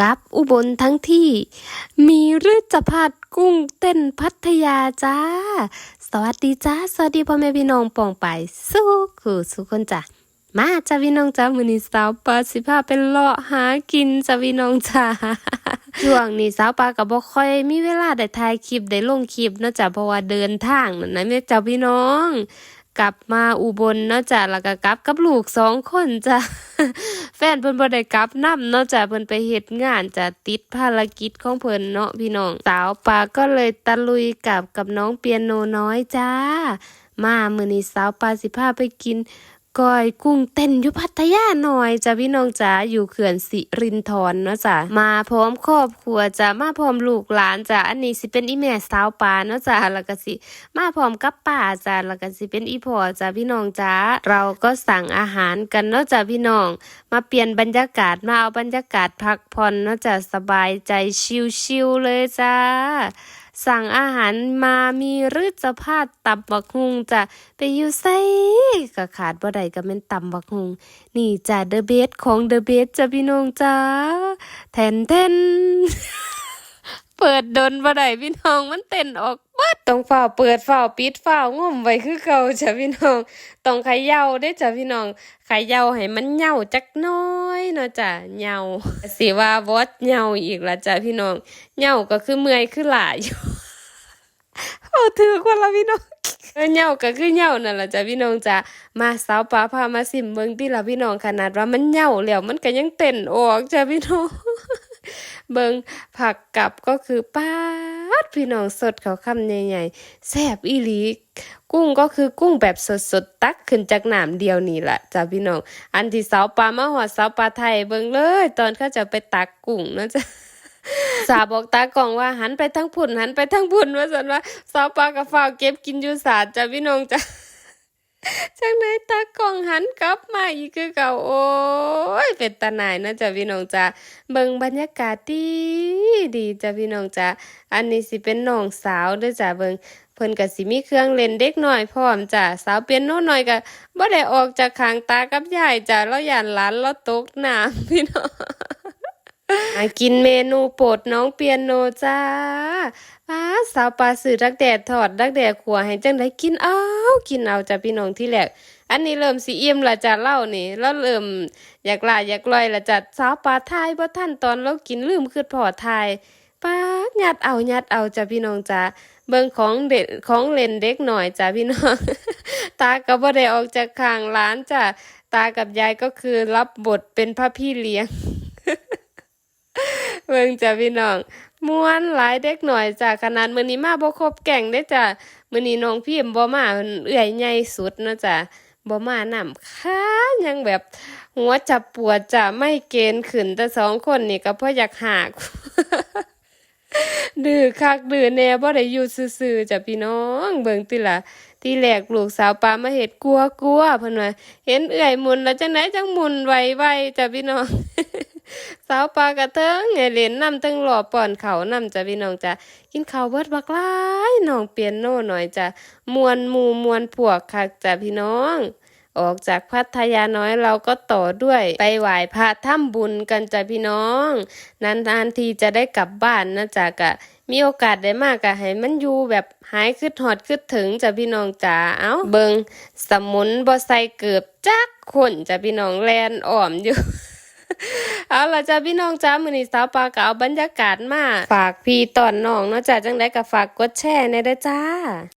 กับอุบลทั้งที่ มีฤจพัดกุ้งเต้นพัทยาจ้า สวัสดีจ้า สวัสดีพ่อแม่พี่น้องปองไป สู้คือสุกคนจ้ะมาจ้าพี่น้องจ้ามือนี้สาวปลาสิพาเป็นเลาะหากินจ้าพี่น้องจ้าช่วงนี้สาวปลากับบ่ค่อยมีเวลาได้ถ่ายคลิปได้ลงคลิปเนาะจ้ะเพราะว่าเดินทางนั่นนะแม่จ้าพี่น้อง กลับมาอุบลเนาะจ้ะแล้วก็กลับกับลูกสองคนจ้ะแฟนเพิ่นบ่ได้กลับนํเนาะจ้ะเพิ่นไปเฮ็ดงานจ้ะติดภารกิจของเพิ่นเนาะพี่น้องสาวปาก็เลยตะลุยกลับกับน้องเปียโนน้อยจ้า มามื้อนี้สาวปาสิพาไปกิน ก้อยกุ้งเต้นอยู่พัทยาหน่อยจ้ะพี่น้องจ๋าอยู่เขื่อนสิรินธรเนาะจ้ะมาพร้อมครอบครัวจ้ะมาพร้อมลูกหลานจ้ะอันนี้สิเป็นอีแม่สาวปาเนาะจ้ะแล้วก็สิมาพร้อมกับป้าจ้ะแล้วก็สิเป็นอีพ่อจ้ะพี่น้องจ้าเราก็สั่งอาหารกันเนาะจ้ะพี่น้อง มาเปลี่ยนบรรยากาศมาเอาบรรยากาศพักผ่อนเนาะจ้ะสบายใจชิวๆเลยจ้า สั่งอาหารมามีฤจพาดตับบักฮุงจะไปอยู่ไซก็ขาดบ่ได้ก็เป็นตับักฮุง นี่จ้ะเดอะเบสของเดอะเบสจ้ะพี่น้องจ้าแทนเทนเปิดดนบ่ได้พี่น้องมันเต้นออก ต้องฝ้าเปิดฝ้าปิดฝ้าง่มไว้คือเก่าจ้ะพี่น้อง ต้องขย่าได้จ้ะพี่น้องขย่าให้มันเหย่าจักน้อยเนาะจ้ะเหย่าสิว่าวอดเหย่าอีกละจ้ะพี่น้องเหย่าก็คือเมื่อยคือหลายอยู่เอาถือกว่าละพี่น้องเหย่าก็คือเหย่านั่นละจ้ะพี่น้องจ้ะมาสาวป้าพามาสิมเบิ่งติล่ะพี่น้องขนาดว่ามันเหย่าแล้วมันก็ยังเต้นออกจ้ะพี่น้องเบิงผักกับก็คือป้า ดพี่น้องสดเขาคำใหญ่ๆแซ่บอีหลีกุ้งก็คือกุ้งแบบสดๆตักขึ้นจากน้ำเดียวนี่แหละจ้าพี่น้องอันที่สาวปลามาหอดสาวปลาไทยเบิงเลย ตอนเขาจะไปตักกุ้งนะจ้ะสาวบอกตากล้องว่าหันไปทั้งพุ่นหันไปทั้งพุ่นว่าสันว่าสาวปลากับฝ้าวเก็บกินอยู่สาดจ้าพี่น้องจ้า จากไหนตากล้องหันกลับมาอีกคือเก่าโอ้ยเป็นตาหนายนะจ้ะพี่น้องจ้ะเบิ่งบรรยากาศดีดีจ้ะพี่น้องจ้ะอันนี้สิเป็นน้องสาวด้อจ้ะเบิ่งเพิ่นก็สิมีเครื่องเล่นเด็กน้อยพร้อมจ้ะสาวเปียโนหน้อยก็บ่ได้ออกจากข้างตากับยายจ้ะเราย่านหลานเราตกน้ำพี่น้องกินเมนูโปรดน้องเปียโนจ้าป้าสาวปลาสื่อดักแดดทอดดักแดดขัวให้จังได้กินเอากินเอาจ้ะพี่น้องที่แรกอันนี้เริ่มสิเอี่ยมละจ้ะเล่านี่แล้วเริ่มอยากลายอยากลอยละจ้ะสาวปลาทายบ่ทันตอนเรากินลืมคือพอทายป้ายัดเอายัดเอาจ้ะพี่น้องจ้าเบิ่งของเด็ดของเล่นเด็กหน่อยจ้ะพี่น้องตาก็บ่ได้ออกจากข้างร้านจ้ะตากับยายก็คือรับบทเป็นพระพี่เลี้ยงเบิ่งจ้ะพี่น้อง ม่วนหลายเด็กหน่อยจ้ะขนาดมื้อนี้มาบ่ครบแก่งได้จ้ะมื้อนี้น้องพิมบ่มาเอื้อยใหญ่สุดเนาะจ้ะบ่มานำค้ายังแบบหัวจับปวดจ้ะไม่เกณฑ์ขึ้นแต่สองคนนี่ก็เพราะอยากหากดื้อคักดื้อแน่บ่ได้อยู่ซื่อๆจ้ะพี่น้องเบิ่งติล่ะที่แรกลูกสาวปามาเฮ็ดกลัวกลัวเพิ่นว่าเห็นเอื้อยมุนแล้วจังไดจังมุนไวๆจ้ะพี่น้อง สาวปลากระเทิงไงเหรียญนำตั้งหล่อป่อนเขานำจ้ะพี่น้องจ้ะกินข้าวเบิดบักหลายน้องเปียโนหน่อยจ้ะมวนหมู่มวนพวกคักจ้ะพี่น้อง ออกจากพัทยาน้อยเราก็ต่อด้วยไปไหว้พระถ้ำบุญกันจ้ะพี่น้อง นานๆทีจะได้กลับบ้านนะจ๊ะกะมีโอกาสได้มากกะให้มันอยู่แบบหายคืดหอดคืดถึงจ้ะพี่น้องจ๋าเอ้าเบิงสมุนบ่ใส่เกือบจักคนจ้ะพี่น้องแลนอ้อมอยู่ เอาล่ะจ้าพี่น้องจ้ามื้อนี้สาวปลาก็เอาบรรยากาศมาฝากพี่ตอนน้องเนาะจ้าจังได๋ก็ฝากกดแชร์ในเด้อจ้า